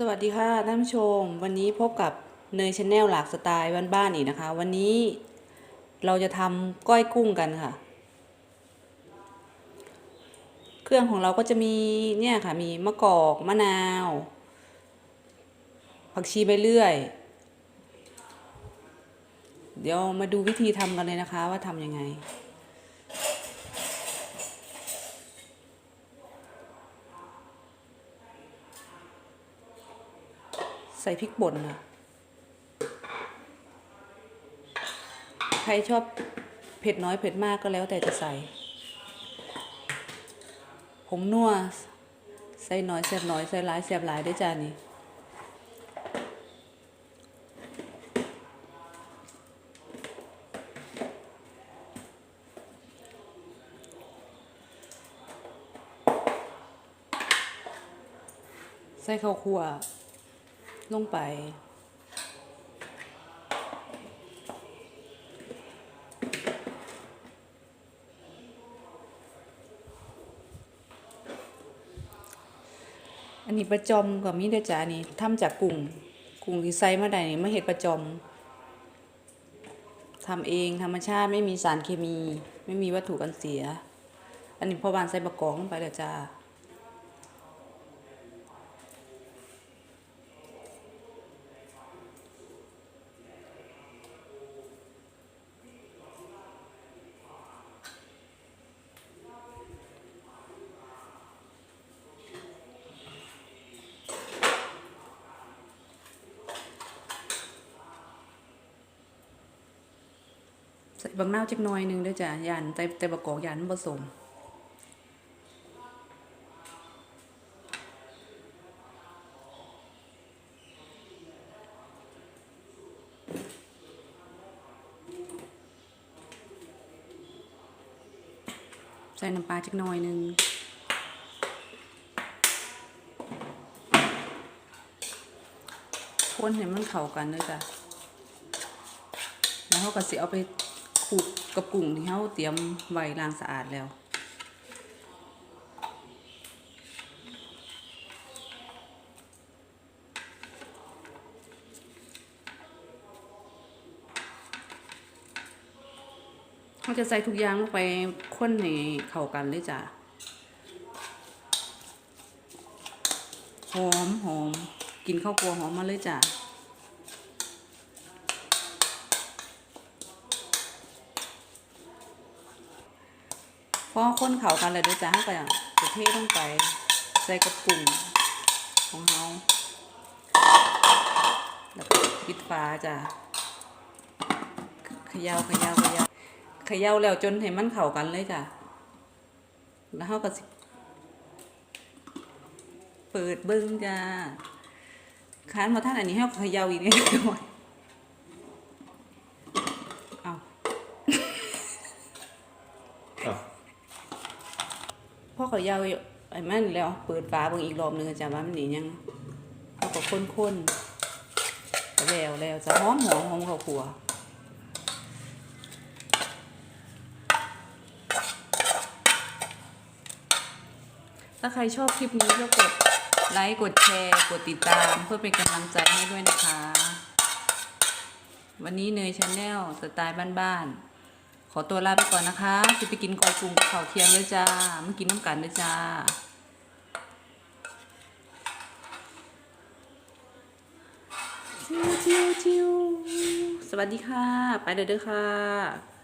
สวัสดีค่ะท่านผู้ชม วันนี้พบกับเนยชาแนลหลากสไตล์บ้านๆอีกนะคะ วันนี้เราจะทำก้อยกุ้งกันค่ะ เครื่องของเราก็จะมีเนี่ยค่ะมีมะกอกมะนาว ผักชีใบเลื่อย เดี๋ยวมาดูวิธีทำกันเลยนะคะว่าทำยังไง ใส่พริกป่นค่ะใครชอบเผ็ดน้อยเผ็ดมากก็แล้วแต่จะใส่ผมนัวใส่น้อยแซ่บน้อยใส่หลายแซ่บหลายได้จานนี้ใส่ข้าวคั่ว ลงไป อันนี้ประจอมกับมีเดจ้านี่ทำจากกุ้งกุ้งที่ใส่มาได้นี่มาเฮ็ดประจอมทำเองธรรมชาติไม่มีสารเคมี ไม่มีวัตถุกันเสีย อันนี้พอบานใส่บะกอกลงไปเด้อจ้า ใส่บางนาจักน่อยหนึงด้อจ้ะยานแต่แต่บะกอกยานผสมใส่น้ำปลาจักน่อยหนึงคนให้มันเข้ากันด้อจ้ะแล้วเขาก็สิเอาไป ขูดกับกุ้งที่เขาเตรียมไว้ล้างสะอาดแล้วเขาจะใส่ทุกอย่างลงไปข้นให้เข้ากันเลยจ้ะหอมหอมกินข้าวกลัวหอมมาเลยจ้ะ พอคนเข่ากันเลยด้วยจ้าเขาก็จะเทลงไป ใส่กับกุ้งของเขาแล้วก็ปิดฝาจ้ะเขย่าเขย่าเขย่าเขย่าแล้วจนให้มันเข้ากันเลยจ้ะแล้วเขาก็สิเปิดเบิ้งจ้าค้านมาท่านอันนี้ให้เขย่าอีกนิดหน่อยเอา อะ พ่อเขายาวไอ้มันแล้ว เปิดฝาเบิ่งอีกรอบนึงจ้ะว่ามันนี่ยังเขาก็ข้นๆแล้วแล้วจะหอมหอมหอมข้าวคั่วถ้าใครชอบคลิปนี้ก็กดไลค์กดแชร์ กดติดตาม เพื่อเป็นกำลังใจให้ด้วยนะคะ วันนี้เนยชาแนลสไตล์บ้านๆ อตัวลาไปก่อนนะคะจะไปกินกอยกุ้งกับข้าวเทียมเลยจ้ามากินน้ำกันเลยจ้าชิวชิวชิวสวัสดีค่ะ ไปเด้อเด้อค่ะ